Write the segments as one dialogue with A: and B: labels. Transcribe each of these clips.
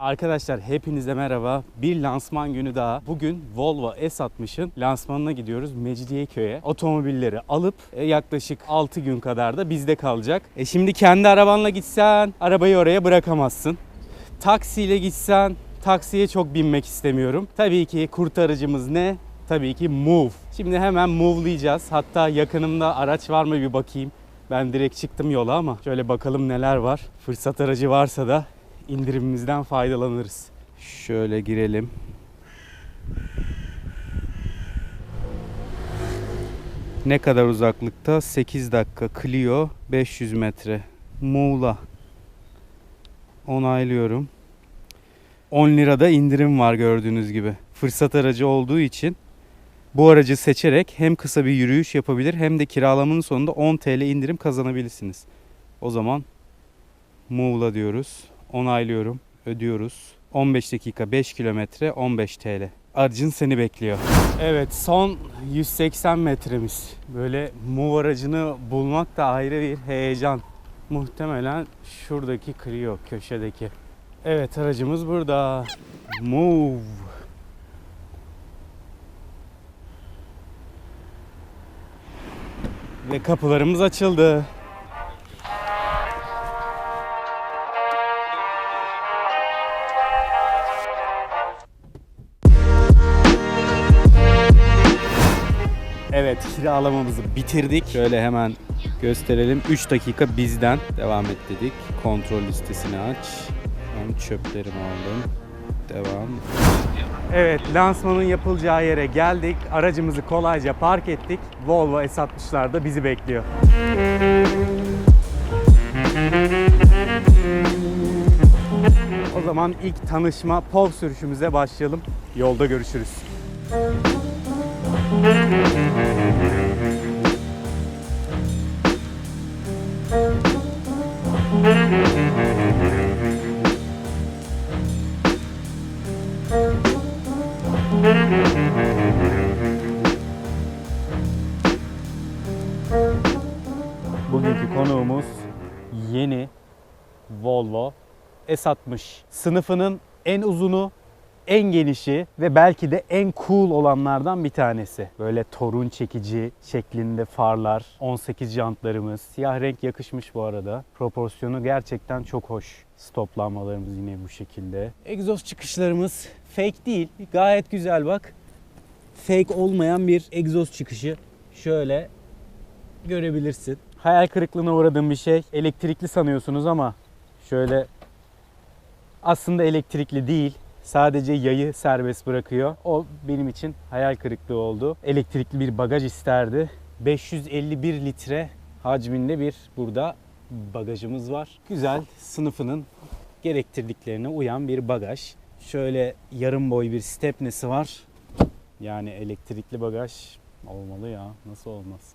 A: Arkadaşlar hepinize merhaba. Bir lansman günü daha. Bugün Volvo S60'ın lansmanına gidiyoruz Mecidiyeköy'e. Otomobilleri alıp e, yaklaşık 6 gün kadar da bizde kalacak. E şimdi kendi arabanla gitsen arabayı oraya bırakamazsın. Taksiyle gitsen taksiye çok binmek istemiyorum. Tabii ki kurtarıcımız ne? Tabii ki Move. Şimdi hemen Move'layacağız. Hatta yakınımda araç var mı bir bakayım. Ben direkt çıktım yola ama şöyle bakalım neler var. Fırsat aracı varsa da indirimimizden faydalanırız. Şöyle girelim. Ne kadar uzaklıkta? 8 dakika. Clio 500 metre. Muğla. Onaylıyorum. 10 lirada indirim var gördüğünüz gibi. Fırsat aracı olduğu için bu aracı seçerek hem kısa bir yürüyüş yapabilir hem de kiralamanın sonunda 10 TL indirim kazanabilirsiniz. O zaman Muğla diyoruz. Onaylıyorum. Ödüyoruz. 15 dakika 5 kilometre 15 TL. Aracın seni bekliyor. Evet son 180 metremiz. Böyle Move aracını bulmak da ayrı bir heyecan. Muhtemelen şuradaki Clio köşedeki. Evet aracımız burada. Move. Ve kapılarımız açıldı. Kiralamamızı bitirdik. Şöyle hemen gösterelim. 3 dakika bizden devam et dedik. Kontrol listesini aç. Ben çöplerimi aldım. Devam. Evet lansmanın yapılacağı yere geldik. Aracımızı kolayca park ettik. Volvo S60'lar da bizi bekliyor. O zaman ilk tanışma POV sürüşümüze başlayalım. Yolda görüşürüz. Bugünkü konuğumuz yeni Volvo S60. Sınıfının en uzunu, en genişi ve belki de en cool olanlardan bir tanesi. Böyle torun çekici şeklinde farlar, 18 jantlarımız. Siyah renk yakışmış bu arada. Proporsiyonu gerçekten çok hoş. Stoplanmalarımız yine bu şekilde. Egzoz çıkışlarımız fake değil. Gayet güzel bak. Fake olmayan bir egzoz çıkışı. Şöyle görebilirsin. Hayal kırıklığına uğradığım bir şey. Elektrikli sanıyorsunuz ama şöyle aslında elektrikli değil. Sadece yayı serbest bırakıyor. O benim için hayal kırıklığı oldu. Elektrikli bir bagaj isterdi. 551 litre hacminde bir burada bagajımız var. Güzel sınıfının gerektirdiklerine uyan bir bagaj. Şöyle yarım boy bir stepnesi var. Yani elektrikli bagaj olmalı ya. Nasıl olmaz?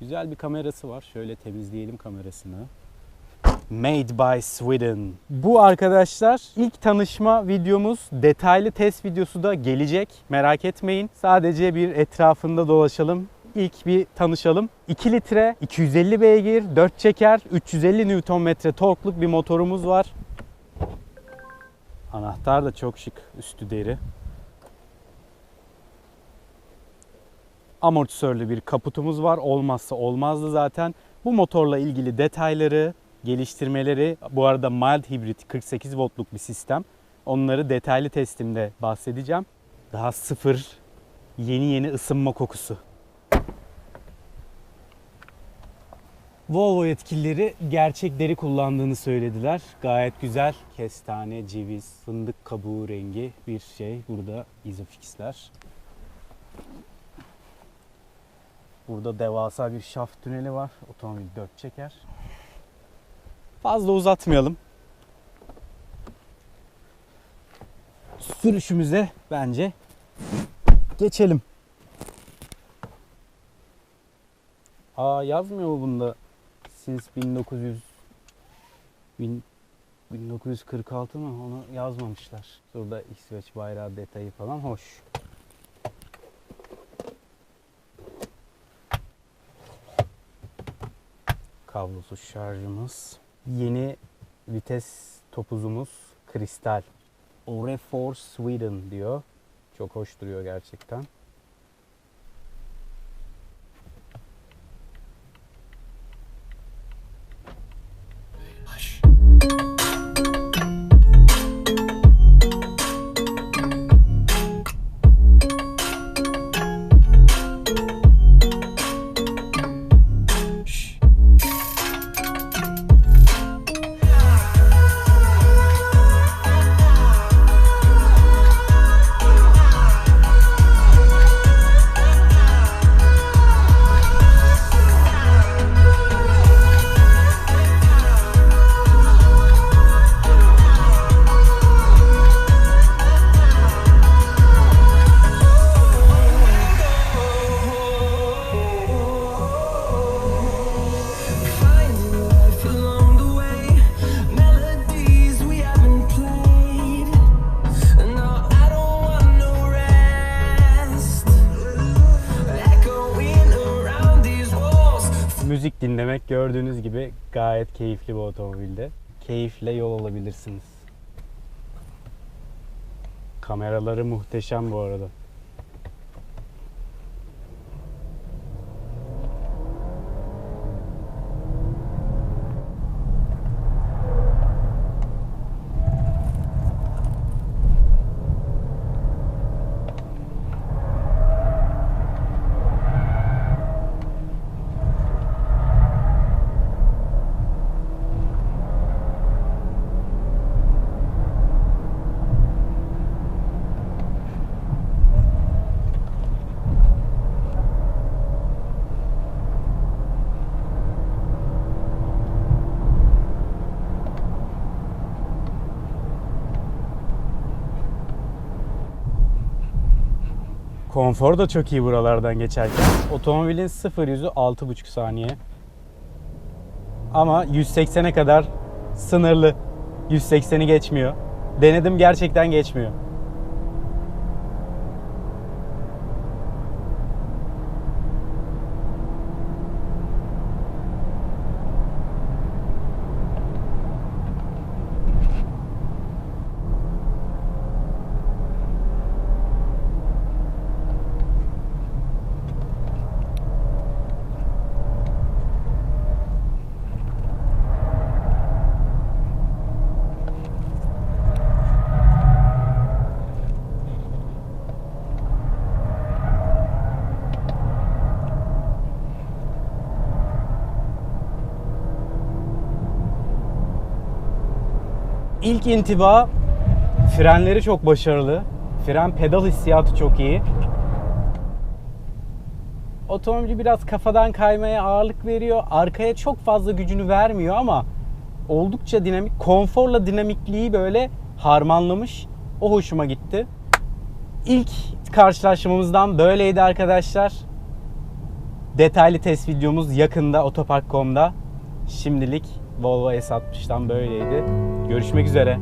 A: Güzel bir kamerası var. Şöyle temizleyelim kamerasını. Made by Sweden. Bu arkadaşlar ilk tanışma videomuz. Detaylı test videosu da gelecek. Merak etmeyin. Sadece bir etrafında dolaşalım. İlk bir tanışalım. 2 litre, 250 beygir, 4 çeker, 350 Nm torkluk bir motorumuz var. Anahtar da çok şık. Üstü deri. amortisörlü bir kaputumuz var. Olmazsa olmazdı zaten. Bu motorla ilgili detayları, geliştirmeleri, bu arada mild hibrit 48 voltluk bir sistem. Onları detaylı testimde bahsedeceğim. Daha sıfır, yeni yeni ısınma kokusu. Volvo yetkilileri gerçek deri kullandığını söylediler. Gayet güzel. Kestane, ceviz, fındık kabuğu rengi bir şey. Burada izofixler. Burada devasa bir şaft tüneli var. Otomobil 4 çeker. Fazla uzatmayalım. Sürüşümüze bence geçelim. Aa yazmıyor bunda? Since 1900 bin- 1946 mı? Onu yazmamışlar. Burada İsveç bayrağı detayı falan hoş. kablosuz şarjımız. Yeni vites topuzumuz kristal Orefor Sweden diyor. Çok hoş duruyor gerçekten. Müzik dinlemek gördüğünüz gibi gayet keyifli bu otomobilde. Keyifle yol alabilirsiniz. Kameraları muhteşem bu arada. Konfor da çok iyi buralardan geçerken. Otomobilin 0 yüzü 6,5 saniye. Ama 180'e kadar sınırlı. 180'i geçmiyor. Denedim gerçekten geçmiyor. İlk intiba frenleri çok başarılı. Fren pedal hissiyatı çok iyi. Otomobil biraz kafadan kaymaya ağırlık veriyor. Arkaya çok fazla gücünü vermiyor ama oldukça dinamik. Konforla dinamikliği böyle harmanlamış. O hoşuma gitti. İlk karşılaşmamızdan böyleydi arkadaşlar. Detaylı test videomuz yakında otopark.com'da. Şimdilik Volvo S60'dan böyleydi. Görüşmek üzere.